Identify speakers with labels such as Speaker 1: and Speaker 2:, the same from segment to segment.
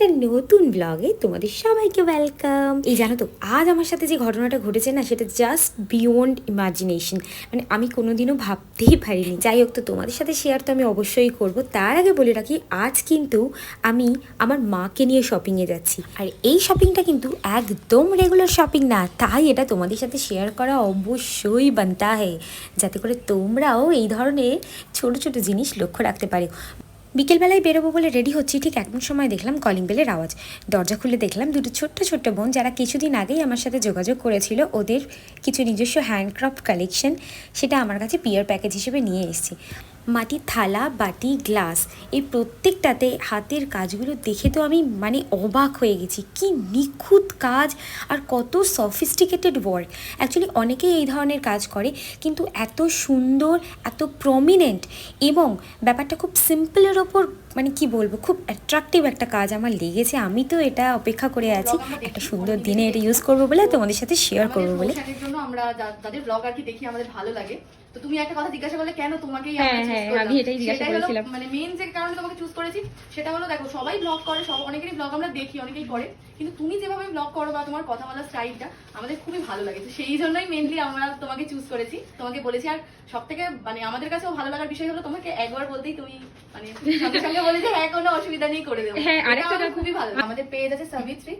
Speaker 1: একটা নতুন ব্লগে তোমাদের সবাইকে ওয়েলকাম এই জানো তো, আজ আমার সাথে যে ঘটনাটা ঘটেছে না, সেটা জাস্ট বিয়ন্ড ইমাজিনেশন মানে আমি কোনোদিনও ভাবতেই পারিনি। যাই হোক তো, তোমাদের সাথে শেয়ার তো আমি অবশ্যই করব। তার আগে বলে রাখি, আজ কিন্তু আমি আমার মাকে নিয়ে শপিংয়ে যাচ্ছি। আর এই শপিংটা কিন্তু একদম রেগুলার শপিং না, তাই এটা তোমাদের সাথে শেয়ার করা অবশ্যই বানতা হে, যাতে করে তোমরাও এই ধরনের ছোট ছোট জিনিস লক্ষ্য রাখতে পারো। বিকেলবেলায় বেরোবো বলে রেডি হচ্ছি, ঠিক এমন সময় দেখলাম কলিং বেলের আওয়াজ। দরজা খুলে দেখলাম দুটো ছোট্ট ছোট্ট বোন যারা কিছুদিন আগেই আমার সাথে যোগাযোগ করেছিল, ওদের কিছু নিজস্ব হ্যান্ডক্রাফট কালেকশন সেটা আমার কাছে পিয়ার প্যাকেজ হিসেবে নিয়ে এসেছি। মাটির থালা, বাটি গ্লাস এই প্রত্যেকটাতে হাতের কাজগুলো দেখে তো আমি মানে অবাক হয়ে গেছি। কি নিখুঁত কাজ আর কত সফিস্টিকেটেড ওয়ার্ক অ্যাকচুয়ালি অনেকেই এই ধরনের কাজ করে, কিন্তু এত সুন্দর, এত প্রমিনেন্ট এবং ব্যাপারটা খুব সিম্পলের ওপর মানে কি বলব খুব অ্যাট্রাকটিভ একটা কাজ আমার লেগেছে। আমি তো এটা অপেক্ষা করে আছি একটা সুন্দর দিনে এটা ইউজ করব বলে তোমাদের সাথে শেয়ার করব বলে।
Speaker 2: আমাদের জন্য আমরা যাদের ব্লগ আর কি দেখি আমাদের ভালো লাগে। তো তুমি একটা কথা জিজ্ঞাসা করলে কেন তোমাকেই
Speaker 1: হ্যাঁ, হ্যাঁ,
Speaker 2: করলাম?
Speaker 1: আমি এটাই জিজ্ঞাসা করেছিলাম।
Speaker 2: মানে মেইন যে কারণে তোমাকে চুজ করেছি সেটা হলো দেখো সবাই ব্লগ করে সব অনেকেরই ব্লগ আমরা দেখি অনেকেই করে। কিন্তু তুমি যেভাবে ব্লগ করো বা তোমার কথা বলার স্টাইলটা আমাদের খুবই ভালো লাগে। তো সেই জন্যই মেইনলি আমরা তোমাকে চুজ করেছি। তোমাকে বলেছি আর সব থেকে মানে আমাদের কাছেও ভালো লাগার বিষয় হলো তোমাকে একবার বলতেই তুমি মানে সঙ্গে সঙ্গে বলে যে হ্যাঁ কোনো অসুবিধা নেই করে দেবো।
Speaker 1: হ্যাঁ, আরেকটা
Speaker 2: খুবই ভালো আমাদের পেজ আছে সাবিত্রী।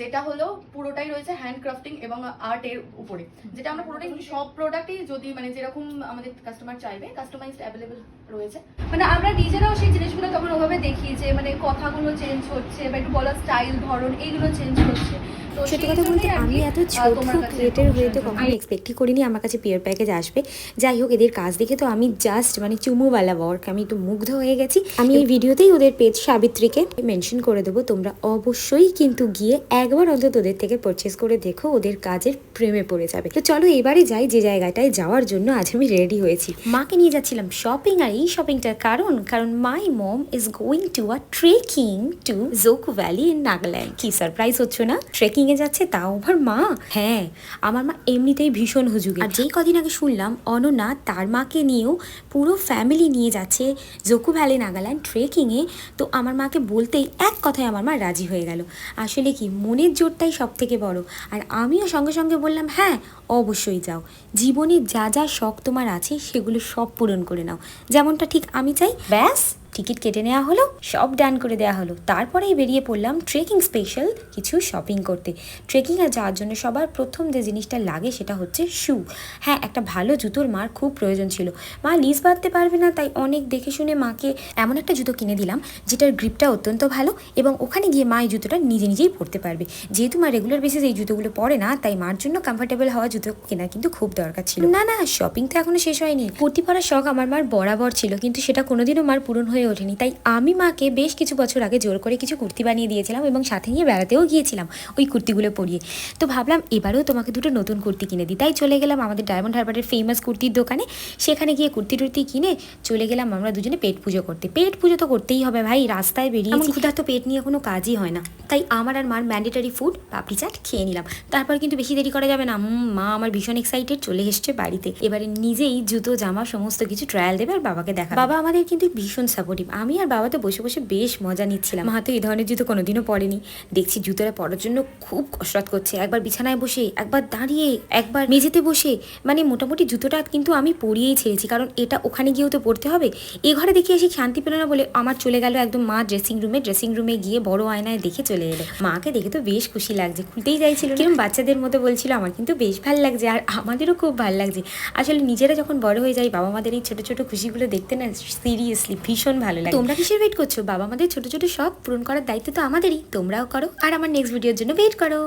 Speaker 2: যেটা হলো পুরোটাই রয়েছে হ্যান্ড ক্রাফটিং এবং আর্টের উপরে। যেটা আমরা পুরোটাই সব প্রোডাক্টই যদি মানে যেরকম আমাদের কাস্টমার চাইবে কাস্টমাইজড অ্যাভেলেবল রয়েছে।
Speaker 3: মানে আমরা নিজেরাও সেই জিনিসগুলো তখন ওভাবে দেখি যে মানে কথাগুলো চেঞ্জ হচ্ছে বা একটু বলার স্টাইল ধরন এইগুলো চেঞ্জ হচ্ছে। তো
Speaker 1: সত্যি কথা বলতে আমি এত ছোট ক্রিয়েটের হয়ে তো কখনো এক্সপেক্টই করিনি আমার কাছে পিয়ার প্যাকেজ আসবে। যাই হোক এদের কাজ দেখে তো আমি জাস্ট মানে চুমুওয়ালা ওয়ার্ক আমি তো মুগ্ধ হয়ে গেছি। আমি এই ভিডিওতেই ওদের পেজ সাবিত্রীকে মেনশন করে দেবো তোমরা অবশ্যই কিন্তু গিয়ে একবার অন্তত ওদের থেকে পারচেস করে দেখো ওদের কাজের প্রেমে পড়ে যাবে। তো চলো এবারে যাই যে জায়গাটায় যাওয়ার জন্য, আজ আমি রেডি হয়েছি। মাকে নিয়ে যাচ্ছিলাম শপিং আর এই শপিংটার কারণ কারণ my mom is going to a trekking to Dzukou valley in Nagaland কি সারপ্রাইজ হচ্ছে না? ট্রেকিং এ যাচ্ছে, তাও আবার মা? হ্যাঁ আমার মা এমনিতেই ভীষণ হুজুগে। আর যেই কদিন আগে শুনলাম, অননা তার মাকে নিয়েও পুরো ফ্যামিলি নিয়ে যাচ্ছে জোকু ভ্যালি নাগাল্যান্ড ট্রেকিংয়ে তো আমার মাকে বলতেই এক কথায় আমার মা রাজি হয়ে গেল। আসলে কি মনের জোরটাই সব থেকে বড়। আর আমিও সঙ্গে সঙ্গে বললাম হ্যাঁ অবশ্যই যাও। জীবনে যা যা শখ তোমার আছে, সেগুলো সব পূরণ করে নাও। যেমনটা ঠিক আমি চাই, ব্যাস। টিকিট কেটে নেওয়া হলো, সব ডান করে দেওয়া হলো। তারপরেই বেরিয়ে পড়লাম ট্রেকিং স্পেশাল কিছু শপিং করতে। ট্রেকিংয়ে যাওয়ার জন্য সবার প্রথম যে জিনিসটা লাগে সেটা হচ্ছে শু হ্যাঁ একটা ভালো জুতোর মার খুব প্রয়োজন ছিল। মা লিজ বাঁধতে পারবে না, তাই অনেক দেখে শুনে মাকে এমন একটা জুতো কিনে দিলাম, যেটার গ্রিপটা অত্যন্ত ভালো এবং ওখানে গিয়ে মা এই জুতোটা নিজে নিজেই পরতে পারবে। যেহেতু মা রেগুলার বেসিস এই জুতোগুলো পরে না, তাই মার জন্য কমফোর্টেবল হওয়া জুতো কেনা কিন্তু খুব দরকার ছিল। না না শপিং তো এখনও শেষ হয়নি। কুর্তি পরার শখ আমার মার বরাবর ছিল, কিন্তু সেটা কোনোদিনও মার পূরণ হয়ে ওঠেনি। তাই আমি মাকে বেশ কিছু বছর আগে জোর করে কিছু কুর্তি বানিয়ে দিয়েছিলাম এবং সাথে নিয়ে বেড়াতেও গিয়েছিলাম ওই কুর্তিগুলো পরিয়ে। তো ভাবলাম এবারেও তোমাকে দুটো নতুন কুর্তি কিনে দিই। তাই চলে গেলাম আমাদের ডায়মন্ড হারবারের ফেমাস কুর্তির দোকানে। সেখানে গিয়ে কুর্তি টুর্তি কিনে চলে গেলাম আমরা দুজনে পেট পুজো করতে। পেট পুজো তো করতেই হবে ভাই রাস্তায় বেরিয়ে ক্ষুধার্ত পেট নিয়ে কোনো কাজই হয় না। তাই আমার আর মার ম্যান্ডেটারি ফুড পাপড়ি চাট খেয়ে নিলাম। তারপর কিন্তু বেশি দেরি করা যাবে না। মা আমার ভীষণ এক্সাইটেড চলে এসছে বাড়িতে। এবারে নিজেই জুতো জামা সমস্ত কিছু ট্রায়াল দেবে আর বাবাকে দেখা বাবা আমাদের কিন্তু ভীষণ সাপোর্টিভ আমি আর বাবা তো বসে বসে বেশ মজা নিচ্ছিলাম। মা তো এই ধরনের জুতো কোনোদিনও পরেনি। দেখছি জুতোটা পরার জন্য খুব কসরত করছে। একবার বিছানায় বসে, একবার দাঁড়িয়ে, একবার মেঝেতে বসে। মানে মোটামুটি জুতোটা কিন্তু আমি পরিয়েই ছেড়েছি। কারণ এটা ওখানে গিয়েও তো পড়তে হবে। এ ঘরে দেখে এসে শান্তি পেল না বলে আমার চলে গেল একদম মা ড্রেসিং রুমে ড্রেসিং রুমে গিয়ে বড় আয়নায় দেখে চলে এলো। মাকে দেখে তো বেশ খুশি লাগছে। খুলতেই চাইছিল কিরম বাচ্চাদের মতো বলছিল, আমার কিন্তু বেশ ভালো লাগছে আর আমাদেরও খুব ভালো লাগছে। আসলে নিজেরা যখন বড় হয়ে যাই বাবা মাদের এই ছোট ছোট খুশিগুলো দেখতে না সিরিয়াসলি ভীষণ ভালো লাগে। তোমরা কিসের ওয়েট করছ? বাবা আমাদের ছোট ছোট শখ পূরণ করার দায়িত্ব তো আমাদেরই। তোমরাও করো। আর আমার নেক্সট ভিডিওর জন্য ওয়েট করো।